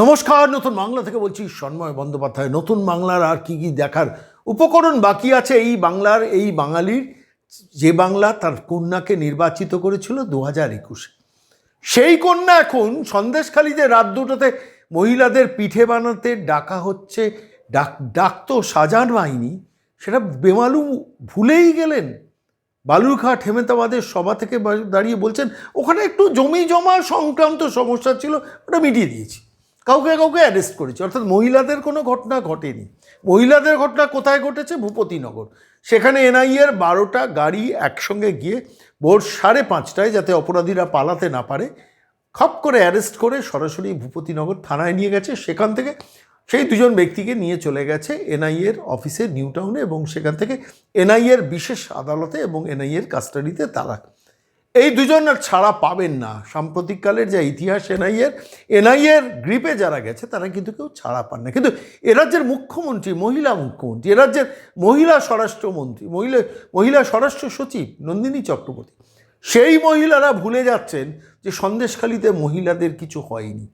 নমস্কার, নতুন বাংলা থেকে বলছি সন্ময় বন্দ্যোপাধ্যায়। নতুন বাংলার আর কি কি দেখার উপকরণ বাকি আছে এই বাংলার, এই বাঙালির, যে বাংলা তার কন্যাকে নির্বাচিত করেছিল দু হাজার একুশে। সেই কন্যা এখন সন্দেশখালীতে রাত দুটোতে মহিলাদের পিঠে বানাতে ডাকা হচ্ছে ডাক ডাক তো সাজান বাহিনী। সেটা বেমালু ভুলেই গেলেন। বালুরঘাট হেমেতাবাদের সভা থেকে দাঁড়িয়ে বলছেন, ওখানে একটু জমি জমা সংক্রান্ত সমস্যা ছিল, ওটা মিটিয়ে দিয়েছি। কাউকে কাউকে অ্যারেস্ট করেছে। অর্থাৎ মহিলাদের কোনো ঘটনা ঘটেনি। মহিলাদের ঘটনা কোথায় ঘটেছে? ভূপতিনগর। সেখানে এনআইএর বারোটা গাড়ি একসঙ্গে গিয়ে ভোর সাড়ে পাঁচটায় যাতে অপরাধীরা পালাতে না পারে, খপ করে অ্যারেস্ট করে সরাসরি ভূপতিনগর থানায় নিয়ে গেছে। সেখান থেকে সেই দুজন ব্যক্তিকে নিয়ে চলে গেছে এনআইএর অফিসে নিউ টাউনে এবং সেখান থেকে এনআইএর বিশেষ আদালতে এবং এনআইএর কাস্টাডিতে তারা এই দুজন আর ছাড়া পাবেন না। সাম্প্রতিককালের যে ইতিহাস এনআইএর এনআইএর গ্রিপে যারা গেছে, তারা কিন্তু কেউ ছাড়া পান না। কিন্তু এ রাজ্যের মুখ্যমন্ত্রী, মহিলা মুখ্যমন্ত্রী, এ রাজ্যের মহিলা স্বরাষ্ট্রমন্ত্রী, মহিলা মহিলা স্বরাষ্ট্র সচিব নন্দিনী চক্রবর্তী, সেই মহিলারা ভুলে যাচ্ছেন যে সন্দেশখালিতে মহিলাদের কিছু হয়নি।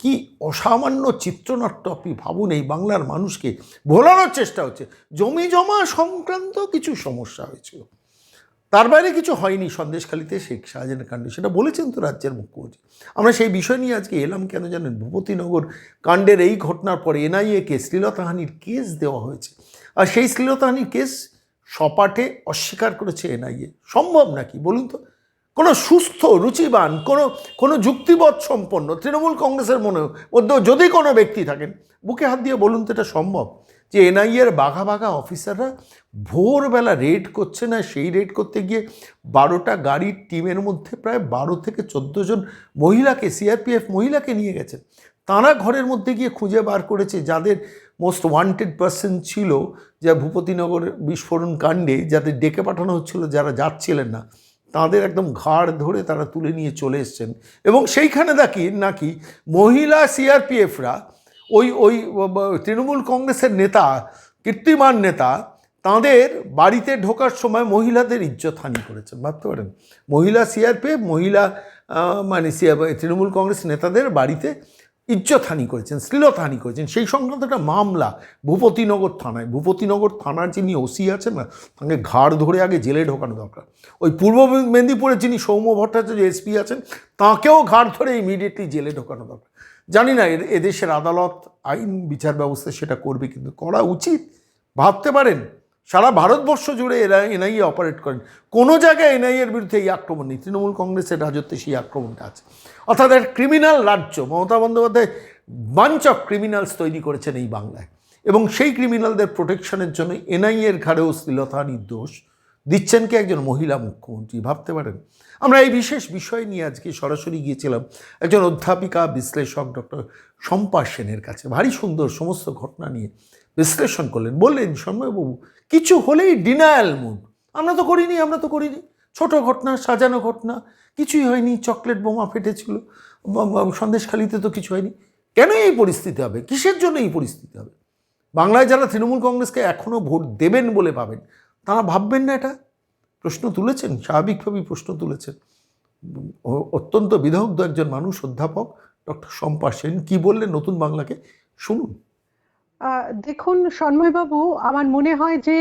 কি অসামান্য চিত্রনাট্য আপনি ভাবুন, এই বাংলার মানুষকে ভোলানোর চেষ্টা হচ্ছে। জমি জমা সংক্রান্ত কিছু সমস্যা হয়েছিল। তার বাইরে কিছু হয়নি। সন্দেশখালিতে শেখ শাহজাহান কাণ্ডে। সেটা বলেছেন তো রাজ্যের মুখ্যমন্ত্রী। আমরা সেই বিষয় নিয়ে আজকে এলাম কেন জানেন? ভূপতিনগর কাণ্ডের এই ঘটনার পরে এনআইএকে শ্লীলতাহানির কেস দেওয়া হয়েছে। আর সেই শ্লীলতাহানির কেস সপাটে অস্বীকার করেছে এনআইএ। সম্ভব নাকি? বলুন তো। কোনো সুস্থ, রুচিবান, কোনো কোনো যুক্তিবোধ সম্পন্ন তৃণমূল কংগ্রেসের মনে মধ্যেও যদি কোনো ব্যক্তি থাকেন, বুকে হাত দিয়ে বলুন তো এটা সম্ভব? যে এনআইএর বাঘা বাঘা অফিসাররা ভোরবেলা রেড করছে না, সেই রেড করতে গিয়ে বারোটা গাড়ির টিমের মধ্যে প্রায় বারো থেকে চোদ্দ জন মহিলাকে সিআরপিএফ মহিলাকে নিয়ে গেছেন তারা ঘরের মধ্যে গিয়ে খুঁজে বার করেছে যাদের মোস্ট ওয়ান্টেড পার্সন ছিল যা ভূপতিনগর বিস্ফোরণ কাণ্ডে যাদের ডেকে পাঠানো হচ্ছিল যারা যাচ্ছিলেন না, তাদের একদম ঘাড় ধরে তারা তুলে নিয়ে চলে এসছেন। এবং সেইখানে দেখি নাকি মহিলা সিআরপিএফরা ওই ওই তৃণমূল কংগ্রেসের নেতা, কীর্তিমান নেতা, তাদের বাড়িতে ঢোকার সময় মহিলাদের ইজ্জতহানি করেছেন। ভাবতে পারেন, মহিলা সিআরপিএফ মহিলা মানে CRPF তৃণমূল কংগ্রেস নেতাদের বাড়িতে ইজ্জতহানি করেছেন শ্লীলতাহানি করেছেন। সেই সংক্রান্ত একটা মামলা ভূপতিনগর থানায়, ভূপতিনগর থানার যিনি ওসি আছেন না, তাকে ঘাড় ধরে আগে জেলে ঢোকানো দরকার। ওই পূর্ব মেদিনীপুরের যিনি সৌম্য ভট্টাচার্য এসপি আছেন, তাকেও ঘাড় ধরে ইমিডিয়েটলি জেলে ঢোকানো দরকার। জানি না এদেশের আদালত আইন বিচার ব্যবস্থা সেটা করবে কিন্তু করা উচিত। ভাবতে পারেন, সারা ভারতবর্ষ জুড়ে এরা এনআইএ অপারেট করেন। কোনো জায়গায় এনআইএর বিরুদ্ধে এই আক্রমণ নেই। তৃণমূল কংগ্রেসের রাজত্বে সেই আক্রমণটা আছে। অর্থাৎ একটা ক্রিমিনাল রাজ্য, Mamata Bandyopadhyay bunch of criminals তৈরি করেছেন এই বাংলায়। এবং সেই ক্রিমিনালদের প্রোটেকশনের জন্য এনআইএর ঘাড়েও শ্লীলতাহানির দোষ দিচ্ছেন কি একজন মহিলা মুখ্যমন্ত্রী, ভাবতে পারেন? আমরা এই বিশেষ বিষয় নিয়ে আজকে সরাসরি গিয়েছিলাম একজন অধ্যাপিকা, বিশ্লেষক ডক্টর শম্পা সেনের কাছে। ভারী সুন্দর সমস্ত ঘটনা নিয়ে বিশ্লেষণ করলেন। বললেন, সন্ময়বাবু, কিছু হলেই ডিনায়াল মুড আমরা তো করিনি, আমরা তো করিনি। ছোট ঘটনা, সাজানো ঘটনা, কিছুই হয়নি, চকলেট বোমা ফেটেছিল সন্দেশখালিতে তো কিছু হয়নি। কেন এই পরিস্থিতি হবে? কিসের জন্য এই পরিস্থিতি হবে? বাংলায় যারা তৃণমূল কংগ্রেসকে এখনও ভোট দেবেন বলে ভাবেন তারা ভাববেন না এটা। প্রশ্ন তুলেছেন, স্বাভাবিকভাবেই প্রশ্ন তুলেছেন। অত্যন্ত বিদগ্ধ একজন মানুষ, অধ্যাপক, ডক্টর শম্পা সেন। কী বললেন নতুন বাংলাকে? শুনুন। দেখুন সন্ময়বাবু, আমার মনে হয় যে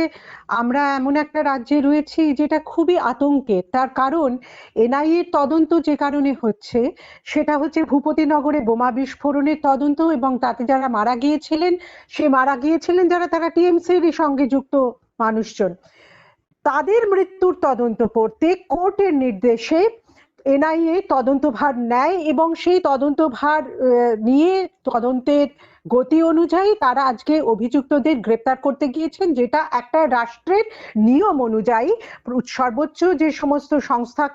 আমরা এমন একটা রাজ্যে রয়েছি যেটা খুবই আতঙ্কের তার কারণ এনআইএর তদন্ত যে কারণে হচ্ছে, সেটা হচ্ছে ভূপতিনগরে বোমা বিস্ফোরণের তদন্ত এবং তাতে যারা মারা গিয়েছিলেন, সে মারা গিয়েছিলেন যারা তারা টিএমসির সঙ্গে যুক্ত মানুষজন। তাদের মৃত্যুর তদন্ত করতে কোর্টের নির্দেশে এনআইএ তদন্তভার নেয় এবং সেই তদন্তভার নিয়ে তদন্তের গতি অনুযায়ী তারা আজকে অভিযুক্তদের গ্রেপ্তার করতে গিয়েছেন, যেটা একটা রাষ্ট্রের নিয়ম অনুযায়ী সর্বোচ্চ যে সমস্ত সংস্থা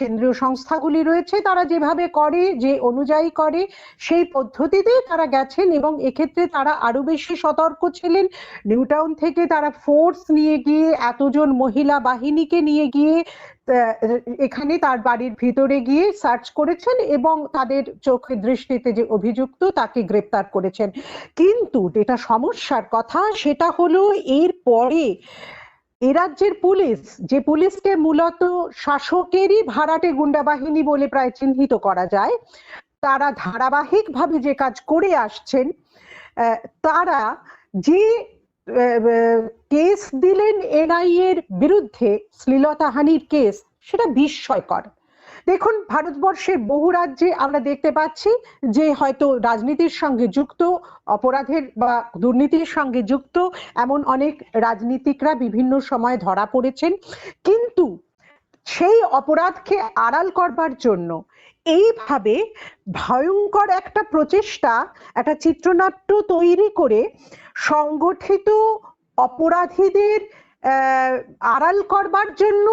কেন্দ্রীয় সংস্থাগুলি রয়েছে, তারা যেভাবে করে, যে অনুযায়ী করে, সেই পদ্ধতিতে তারা গেছেন এবং এক্ষেত্রে তারা আরও বেশি সতর্ক ছিলেন। নিউটাউন থেকে তারা ফোর্স নিয়ে গিয়ে, এতজন মহিলা বাহিনীকে নিয়ে গিয়ে এখানে তার বাড়ির ভিতরে গিয়ে সার্চ করেছেন এবং তাদের চোখে দৃষ্টিতে যে অভিযুক্ত তাকে গ্রেপ্তার করেছেন। কিন্তু যেটা সমস্যার কথা সেটা হলো এর পরে এ রাজ্যের পুলিশ, যে পুলিশকে মূলত শাসকেরই ভাড়াটে গুন্ডা বাহিনী বলে প্রায় চিহ্নিত করা যায়, তারা ধারাবাহিকভাবে যে কাজ করে আসছেন তারা যে কেস দিলেন এনআই এর বিরুদ্ধে শ্লীলতাহানির কেস, সেটা বিস্ময়কর। দেখুন, ভারতবর্ষের বহু রাজ্যে আমরা দেখতে পাচ্ছি যে হয়তো রাজনীতির সঙ্গে যুক্ত, অপরাধের বা দুর্নীতির সঙ্গে যুক্ত, এমন অনেক রাজনীতিকরা বিভিন্ন সময় ধরা পড়েছেন। কিন্তু সেই অপরাধকে আড়াল করবার জন্য। এইভাবে ভয়ঙ্কর একটা প্রচেষ্টা, একটা চিত্রনাট্য তৈরি করে সংগঠিত অপরাধীদের আড়াল করবার জন্য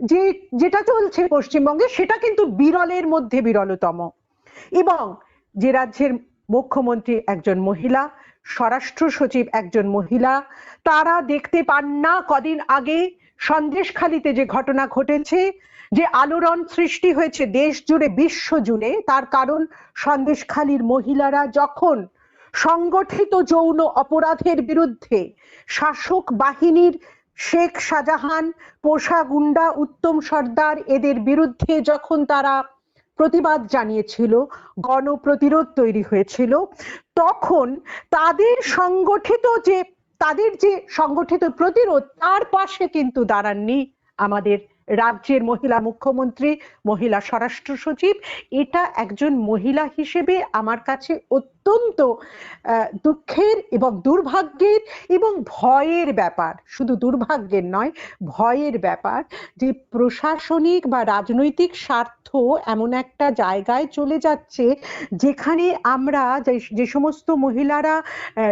যে, যেটা চলছে পশ্চিমবঙ্গে, সেটা কিন্তু বিরলের মধ্যে বিরলতম। এবং যে রাজ্যের মুখ্যমন্ত্রী একজন মহিলা, স্বরাষ্ট্র সচিব একজন মহিলা, তারা দেখতে পান না কদিন আগে সন্দেশখালিতে যে ঘটনা ঘটেছে, যে আলোড়ন সৃষ্টি হয়েছে দেশ জুড়ে বিশ্ব জুড়ে, তার কারণ সন্দেশখালির মহিলারা যখন সংগঠিত যৌন অপরাধের বিরুদ্ধে শাসক বাহিনীর শেখ শাহজাহান, পোষা গুন্ডা, উত্তম সর্দার এদের বিরুদ্ধে যখন তারা প্রতিবাদ জানিয়েছিল, গণপ্রতিরোধ তৈরি হয়েছিল, তখন তাদের সংগঠিত যে তাদের যে সংগঠিত প্রতিরোধ, তার পাশে কিন্তু দাঁড়াননি আমাদের রাজ্যের মহিলা মুখ্যমন্ত্রী, মহিলা স্বরাষ্ট্র সচিব। এটা একজন মহিলা হিসেবে আমার কাছে অত্যন্ত আহ, দুঃখের এবং দুর্ভাগ্যের এবং ভয়ের ব্যাপার। শুধু দুর্ভাগ্যের নয় ভয়ের ব্যাপার যে প্রশাসনিক বা রাজনৈতিক স্বার্থ এমন একটা জায়গায় চলে যাচ্ছে যেখানে আমরা যে যে সমস্ত মহিলারা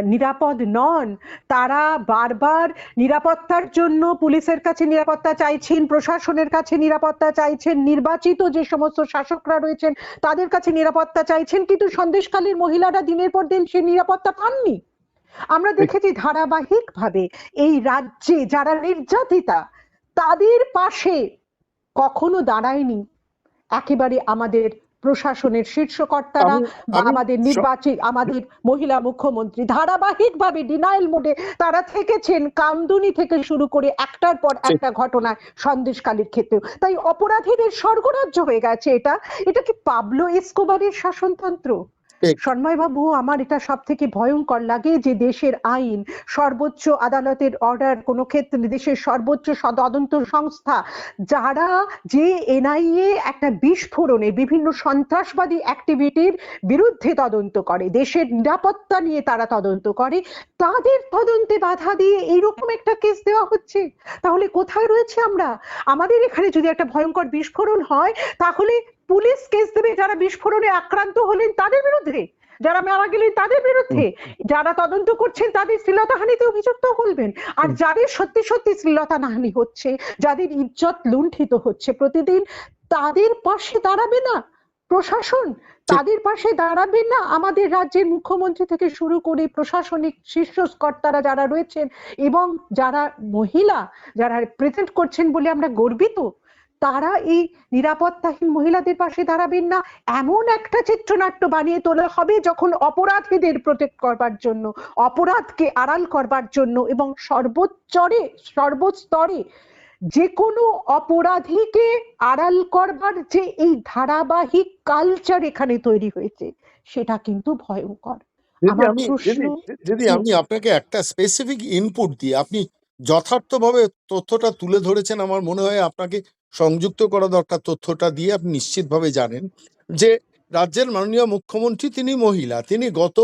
নিরাপদ নন তারা বারবার নিরাপত্তার জন্য পুলিশের কাছে নিরাপত্তা চাইছেন প্রশাসনের কাছে নিরাপত্তা চাইছেন নির্বাচিত যে সমস্ত শাসকরা রয়েছেন তাদের কাছে নিরাপত্তা চাইছেন। কিন্তু সন্দেশকালীর মহিলারা দিনের পর দিন সে নিরাপত্তা পাননি। আমরা দেখেছি ধারাবাহিকভাবে এই রাজ্যে যারা নির্যাতিতা তাদের পাশে কখনো দাঁড়ায়নি। একেবারে আমাদের প্রশাসনের শীর্ষকর্তারা বা আমাদের নির্বাচিত আমাদের মহিলা মুখ্যমন্ত্রী ধারাবাহিকভাবে ডিনাইল মোডে তারা থেকেছেন কামদুনি থেকে শুরু করে একটার পর একটা ঘটনায় সন্দেশকালীর ক্ষেত্রেও। তাই অপরাধীদের স্বর্গরাজ্য হয়ে গেছে এটা। এটা কি পাবলো এসকোবারের শাসনতন্ত্র। সন্ময় বাবু আমার এটা সব থেকে ভয়ঙ্কর লাগে যে দেশের আইন সর্বোচ্চ আদালতের অর্ডার, কোনো ক্ষেত্রে দেশের সর্বোচ্চ তদন্ত সংস্থা, যারা যে এনআইএ একটা বিস্ফোরণে বিভিন্ন সন্ত্রাসবাদী অ্যাক্টিভিটির বিরুদ্ধে তদন্ত করে, দেশের নিরাপত্তা নিয়ে তারা তদন্ত করে, তাদের তদন্তে বাধা দিয়ে এইরকম একটা কেস দেওয়া হচ্ছে? তাহলে কোথায় রয়েছে আমরা? আমাদের এখানে যদি একটা ভয়ঙ্কর বিস্ফোরণ হয়, তাহলে পুলিশ কেস দেবে, যারা বিস্ফোরণে আক্রান্ত হলেন তাদের বিরুদ্ধে, যারা মারা গেলেন তাদের বিরুদ্ধে, যারা তদন্ত করছেন তাদের শ্লীলতাহানিতে অভিযুক্ত করবেন আর যাদের সত্যি সত্যি শ্লীলতাহানি হচ্ছে, যাদের ইজ্জত লুণ্ঠিত হচ্ছে প্রতিদিন, তাদের পাশে দাঁড়াবে না প্রশাসন। তাদের পাশে দাঁড়াবে না আমাদের রাজ্যের মুখ্যমন্ত্রী থেকে শুরু করে প্রশাসনিক শীর্ষস্কর্তারা যারা রয়েছেন এবং যারা মহিলা, যারা প্রেজেন্ট করছেন বলে আমরা গর্বিত। তারা এই নিরাপত্তাহীন মহিলাদের পাশে দাঁড়াবেন না। এমন একটা চিত্রনাট্য বানিয়ে তোলা হবে যখন অপরাধীদের প্রোটেক্ট করবার জন্য অপরাধকে আড়াল করবার জন্য এবং সর্বোচ্চরে সর্বস্তরে যে কোনো অপরাধীকে আড়াল করবার যে এই ধারাবাহিক কালচার এখানে তৈরি হয়েছে সেটা কিন্তু ভয়ঙ্কর। যদি আমি আপনাকে একটা স্পেসিফিক ইনপুট দিয়ে আপনি যথার্থভাবে তথ্যটা তুলে ধরেছেন আমার মনে হয় আপনাকে সংযুক্ত করা দরকার তথ্যটা দিয়ে আপনি নিশ্চিতভাবে জানেন যে রাজ্যের মাননীয় মুখ্যমন্ত্রী তিনি মহিলা। তিনি গত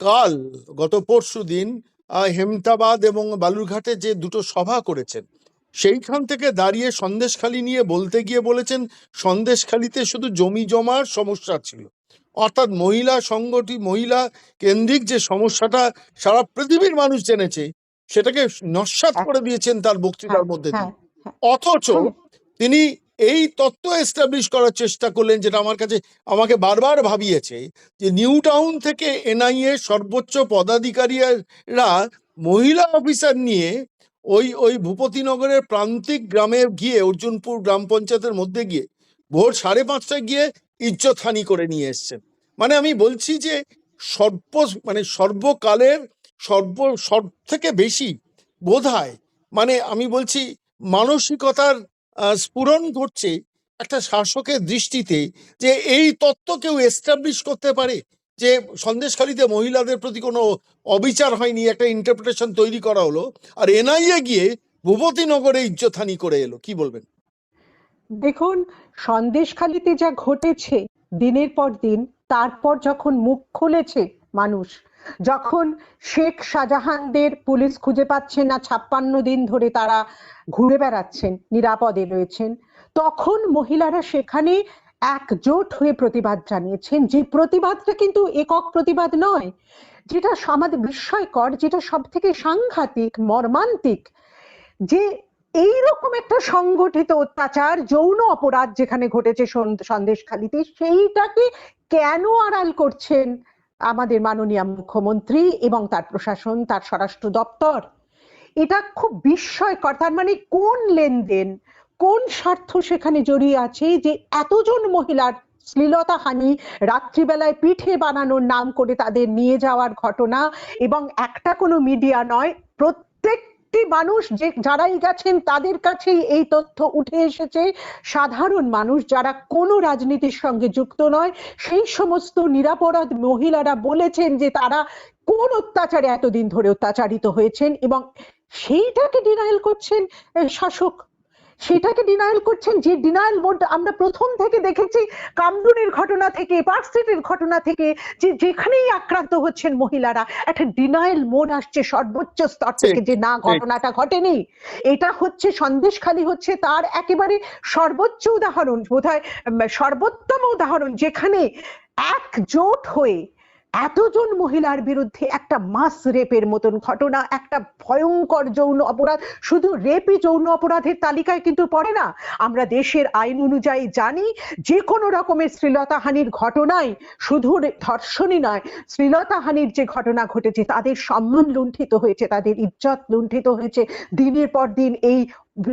কাল গত পরশু দিন হেমতাবাদ এবং বালুরঘাটে যে দুটো সভা করেছেন সেইখান থেকে দাঁড়িয়ে সন্দেশখালি নিয়ে বলতে গিয়ে বলেছেন সন্দেশখালিতে শুধু জমি জমার সমস্যা ছিল। অর্থাৎ মহিলা সংগঠি মহিলা কেন্দ্রিক যে সমস্যাটা সারা পৃথিবীর মানুষ জেনেছে সেটাকে নস্বাত করে দিয়েছেন তার বক্তৃতার হ্যাঁ, মধ্যে দিয়ে। হ্যাঁ, অথচ হ্যাঁ। তিনি এই তত্ত্ব এস্টাবলিশ করার চেষ্টা করলেন যেটা আমার কাছে, আমাকে বারবার ভাবিয়েছে যে নিউ টাউন থেকে এনআইএ সর্বোচ্চ পদাধিকারীরা মহিলা অফিসার নিয়ে ওই ওই ভূপতিনগরের প্রান্তিক গ্রামে গিয়ে, অর্জুনপুর গ্রাম পঞ্চায়েতের মধ্যে গিয়ে ভোর সাড়ে পাঁচটায় গিয়ে ইজ্জতহানি করে নিয়ে এসছেন। মানে আমি বলছি যে সর্ব মানে সর্বকালের সর্ব সব থেকে বেশি বোধ মানে আমি বলছি মানসিকতার স্ফুরণ ঘটছে একটা শাসকের দৃষ্টিতে যে এই তত্ত্ব কেউ এস্টাবলিশ করতে পারে, যে সন্দেশখালীতে মহিলাদের প্রতি কোনো অবিচার হয়নি, একটা ইন্টারপ্রিটেশন তৈরি করা হলো, আর এনআইএ গিয়ে ভূপতিনগরে ইজ্জতহানি করে এলো, কি বলবেন? দেখুন, সন্দেশখালিতে যা ঘটেছে, দিনের পর দিন, তারপর যখন মুখ খুলেছে মানুষ যখন শেখ শাহজাহানদের পুলিশ খুঁজে পাচ্ছে না, ছাপ্পান্ন দিন ধরে তারা ঘুরে বেড়াচ্ছেন, নিরাপদে রয়েছেন, তখন মহিলারা সেখানে একজোট হয়ে প্রতিবাদ জানিয়েছেন। যে প্রতিবাদটা কিন্তু একক প্রতিবাদ নয়, যেটা আমাদের বিস্ময়কর, যেটা সব থেকে সাংঘাতিক, মর্মান্তিক, যে এইরকম একটা সংগঠিত অত্যাচার, যৌন অপরাধ যেখানে ঘটেছে সন- সন্দেশখালিতে, সেইটাকে কেন আড়াল করছেন আমাদের মাননীয় মুখ্যমন্ত্রী এবং তার প্রশাসন, তার স্বরাষ্ট্র দপ্তর। এটা খুব বিস্ময়কর। তার মানে কোন লেনদেন, কোন স্বার্থ সেখানে জড়িয়ে আছে যে এতজন মহিলার শ্লীলতা হানি রাত্রিবেলায় পিঠে বানানোর নাম করে তাদের নিয়ে যাওয়ার ঘটনা এবং একটা কোনো মিডিয়া নয় প্রত্যেকটি মানুষ যে যারাই গেছেন তাদের কাছেই এই তথ্য উঠে এসেছে। সাধারণ মানুষ যারা কোনো রাজনীতির সঙ্গে যুক্ত নয়, সেই সমস্ত নিরাপরাধ মহিলারা বলেছেন যে তারা কোন অত্যাচারে এতদিন ধরে অত্যাচারিত হয়েছেন এবং সেইটাকে ডিনাইল করছেন শাসক সেটাকে ডিনায়াল করছেন যে ডিনায়াল মোড আমরা প্রথম থেকে দেখেছি কামদুনের ঘটনা থেকে পার্কস্ট্রিটের ঘটনা থেকে যে যেখানেই আক্রান্ত হচ্ছেন মহিলারা একটা ডিনায়াল মোড আসছে সর্বোচ্চ স্তর থেকে যে না ঘটনাটা ঘটেনি। এটা হচ্ছে সন্দেশখালি হচ্ছে তার একেবারে সর্বোচ্চ উদাহরণ বোধহয় সর্বোত্তম উদাহরণ যেখানে একজোট হয়ে এতজন মহিলার বিরুদ্ধে একটা মাস রেপের মতন ঘটনা, একটা ভয়ঙ্কর যৌন অপরাধ। শুধু রেপই যৌন অপরাধের তালিকায় কিন্তু পড়ে না। আমরা দেশের আইন অনুযায়ী জানি যে কোনো রকমের শ্লীলতাহানির ঘটনায় শুধু ধর্ষণই নয়, শ্লীলতাহানির যে ঘটনা ঘটেছে, তাদের সম্মান লুণ্ঠিত হয়েছে, তাদের ইজ্জত লুণ্ঠিত হয়েছে। দিনের পর দিন এই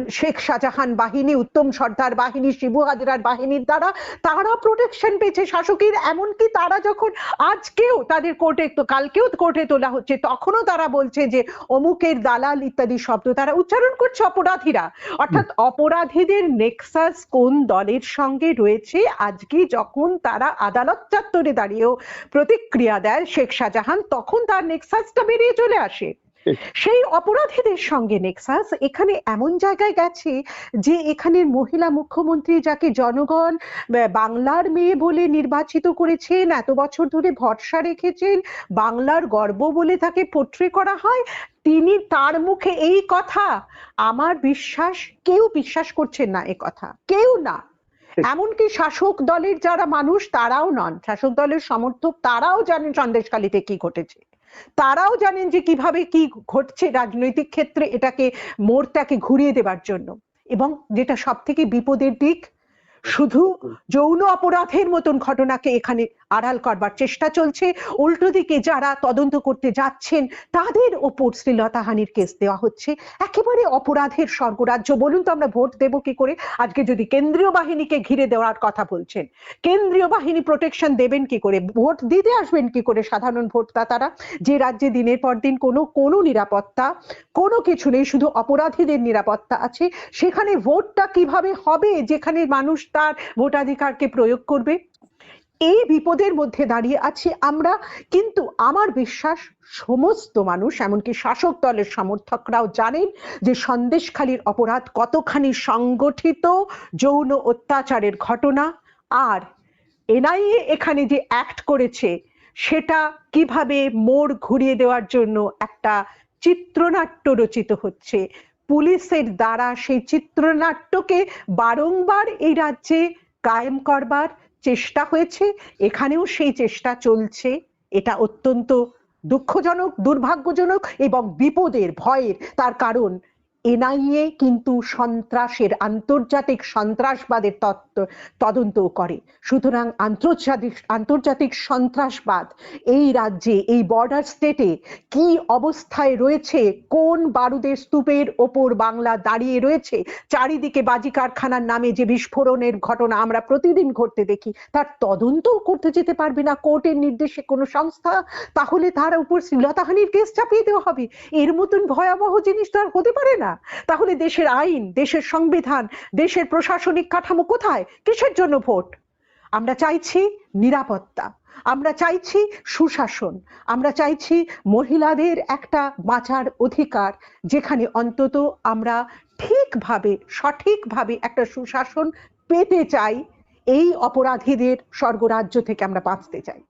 শেখ শাহজাহান বাহিনী উত্তম সর্দার বাহিনী শিবু হাজরার বাহিনীর দ্বারা তারা প্রোটেকশন পেয়েছে শাসকের এমনকি তারা যখন আজকেও তাদের কোর্টে তো কালকেও কোর্টে তোলা হচ্ছে তখনও তারা বলছে যে অমুকের দালাল ইত্যাদি শব্দ। তারা উচ্চারণ করছে অপরাধীরা। অর্থাৎ অপরাধীদের নেক্সাস কোন দলের সঙ্গে রয়েছে? আজকে যখন তারা আদালত চত্বরে দাঁড়িয়েও প্রতিক্রিয়া দেয় শেখ শাহজাহান তখন তার নেক্সাসটা বেরিয়ে চলে আসে। সেই অপরাধীদের সঙ্গে নেক্সাস এখানে এমন জায়গায় গেছে যে এখানের মহিলা মুখ্যমন্ত্রী যাকে জনগণ বাংলার মেয়ে বলে নির্বাচিত করেছেন, এত বছর ধরে ভরসা রেখেছেন, বাংলার গর্ব বলে তাকে পোট্রে করা হয়, তিনি তার মুখে এই কথা, আমার বিশ্বাস, কেউ বিশ্বাস করছেন না এ কথা। কেউ না। এমনকি শাসক দলের যারা মানুষ, তারাও নন। শাসক দলের সমর্থক, তারাও জানেন সন্দেশকালীতে কি ঘটেছে। তারাও জানেন যে কীভাবে কি ঘটছে রাজনৈতিক ক্ষেত্রে এটাকে মোড়টাকে ঘুরিয়ে দেবার জন্য। এবং যেটা সব থেকে বিপদের দিক শুধু যৌন অপরাধের মতন ঘটনাকে এখানে আড়াল করবার চেষ্টা চলছে। উল্টো দিকে যারা তদন্ত করতে যাচ্ছেন, তাদের ওপর শ্লীলতাহানির কেস দেওয়া হচ্ছে। একেবারে অপরাধের স্বর্গরাজ্য। বলুন তো আমরা ভোট দেব কি করে? আজকে যদি কেন্দ্রীয় বাহিনীকে ঘিরে দেওয়ার কথা বলছেন, কেন্দ্রীয় বাহিনী প্রোটেকশন দেবেন কি করে? ভোট দিতে আসবেন কি করে সাধারণ ভোটদাতারা? যে রাজ্যে দিনের পর দিন কোনো কোনো নিরাপত্তা, কোনো কিছু নেই, শুধু অপরাধীদের নিরাপত্তা আছে। সেখানে ভোটটা কীভাবে হবে? যেখানে মানুষ তার ভোটাধিকারকে প্রয়োগ করবে? এই বিপদের মধ্যে দাঁড়িয়ে আছি আমরা, কিন্তু আমার বিশ্বাস সমস্ত মানুষ, এমনকি শাসক দলের সমর্থকরাও জানেন যে সন্দেশখালীর অপরাধ কতখানি সংগঠিত যৌন অত্যাচারের ঘটনা। আর এনআইএ এখানে যে অ্যাক্ট করেছে, সেটা কীভাবে মোড় ঘুরিয়ে দেওয়ার জন্য একটা চিত্রনাট্য রচিত হচ্ছে। পুলিশের দ্বারা সেই চিত্রনাট্যকে বারংবার এই রাজ্যে কায়েম করবার চেষ্টা হয়েছে, এখানেও সেই চেষ্টা চলছে। এটা অত্যন্ত দুঃখজনক, দুর্ভাগ্যজনক এবং বিপদের ভয়ের তার কারণ এনআইএ কিন্তু সন্ত্রাসের, আন্তর্জাতিক সন্ত্রাসবাদের তত্ত্ব তদন্ত করে। সুতরাং আন্তর্জাতিক আন্তর্জাতিক সন্ত্রাসবাদ, এই রাজ্যে, এই বর্ডার স্টেটে কি অবস্থায় রয়েছে, কোন বারুদের স্তূপের ওপর বাংলা দাঁড়িয়ে রয়েছে, চারিদিকে বাজি কারখানার নামে যে বিস্ফোরণের ঘটনা আমরা প্রতিদিন ঘটতে দেখি, তার তদন্তও করতে যেতে পারবে না কোর্টের নির্দেশে কোনো সংস্থা? তাহলে তার উপর শ্লীলতাহানির কেস চাপিয়ে দেওয়া হবে। এর মতন ভয়াবহ জিনিস তো আর হতে পারে না তাহলে দেশের আইন, দেশের সংবিধান, দেশের প্রশাসনিক কাঠামো কোথায়? কিসের জন্য ভোট? আমরা চাইছি নিরাপত্তা, আমরা চাইছি সুশাসন, আমরা চাইছি মহিলাদের একটা বাঁচার অধিকার, যেখানে অন্তত আমরা ঠিকভাবে, সঠিকভাবে একটা সুশাসন পেতে চাই, এই অপরাধীদের স্বর্গরাজ্য থেকে আমরা বাঁচতে চাই।